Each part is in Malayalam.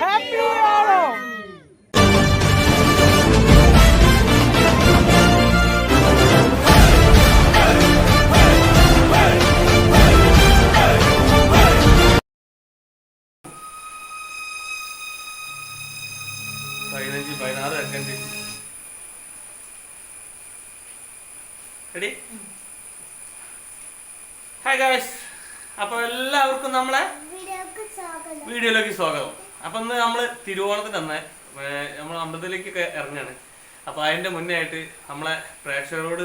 ഹാപ്പി ഓണം പതിനഞ്ച് പതിനാറ് സെക്കൻഡ് റെഡി ഹായ് ഗായ്സ് അപ്പോൾ എല്ലാവർക്കും നമ്മളെ വീഡിയോയിലേക്ക് സ്വാഗതം. അപ്പം ഇന്ന് നമ്മൾ തിരുവോണത്തിന് തന്നെ നമ്മൾ അമ്പലത്തിലേക്കൊക്കെ ഇറങ്ങാണ്. അപ്പോൾ അതിന്റെ മുന്നേ ആയിട്ട് നമ്മളെ പ്രേക്ഷകരോട്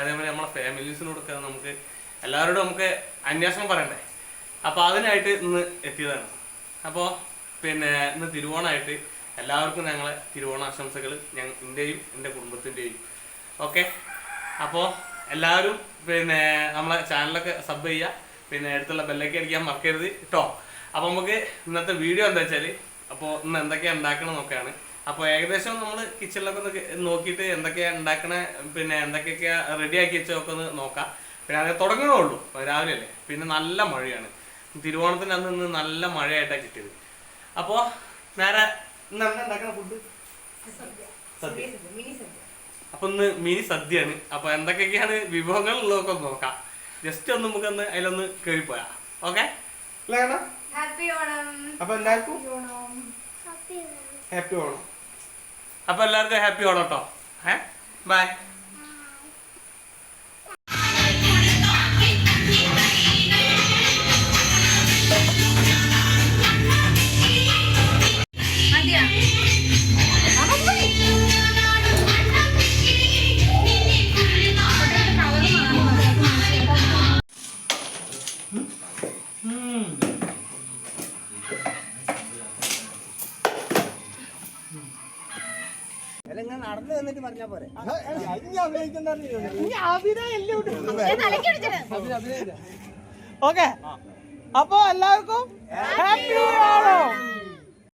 അതേപോലെ നമ്മളെ ഫാമിലീസിനോടൊക്കെ നമുക്ക് എല്ലാവരോടും നമുക്ക് അന്വേഷണം പറയണ്ടേ? അപ്പോൾ അതിനായിട്ട് ഇന്ന് എത്തിയതാണ്. അപ്പോൾ പിന്നെ ഇന്ന് തിരുവോണമായിട്ട് എല്ലാവർക്കും ഞങ്ങളെ തിരുവോണ ആശംസകൾ ഞങ്ങൾ എന്റെയും എന്റെ കുടുംബത്തിന്റെയും ഓക്കെ? അപ്പോൾ എല്ലാവരും പിന്നെ നമ്മളെ ചാനലൊക്കെ സബ് ചെയ്യുക. പിന്നെ അടുത്തുള്ള ബെല്ലൊക്കെ അടിക്കാൻ മറക്കരുത് കേട്ടോ അപ്പോൾ നമുക്ക് ഇന്നത്തെ വീഡിയോ എന്താ വെച്ചാൽ അപ്പോൾ ഇന്ന് എന്തൊക്കെയാണ് ഉണ്ടാക്കണം നോക്കുകയാണ് അപ്പോൾ ഏകദേശം നമ്മൾ കിച്ചണിലൊക്കെ ഒന്ന് നോക്കിയിട്ട് എന്തൊക്കെയാണ് ഉണ്ടാക്കണേ പിന്നെ എന്തൊക്കെയൊക്കെയാണ് റെഡി ആക്കി വെച്ചതൊക്കെ ഒന്ന് നോക്കാം. പിന്നെ അത് തുടങ്ങണേ ഉള്ളൂ. രാവിലെ അല്ലേ? പിന്നെ നല്ല മഴയാണ്. തിരുവോണത്തിന് അന്ന് ഇന്ന് നല്ല മഴയായിട്ടാണ് കിട്ടിയത്. അപ്പോൾ നേരെ ഇന്ന് എന്താ ഉണ്ടാക്കണ ഫുഡ് സദ്യ. അപ്പൊ ഇന്ന് മിനി സദ്യയാണ്. അപ്പൊ എന്തൊക്കെയൊക്കെയാണ് വിഭവങ്ങൾ ഉള്ളതൊക്കെ ഒന്ന് നോക്കാം. ജസ്റ്റ് ഒന്ന് നമുക്കൊന്ന് അതിലൊന്ന് കയറി പോയാ ഓക്കെ ഹാപ്പി ഓണം. അപ്പൊ എല്ലാവർക്കും? ഹാപ്പി ഓണം. അപ്പൊ എല്ലാവർക്കും ഹാപ്പി ഓണം കേട്ടോ ഏ? ബൈ നടന്നു വന്നിട്ട് പറഞ്ഞാ പോരെ. ഓക്കെ. അപ്പൊ എല്ലാവർക്കും ഹാപ്പി ഓണം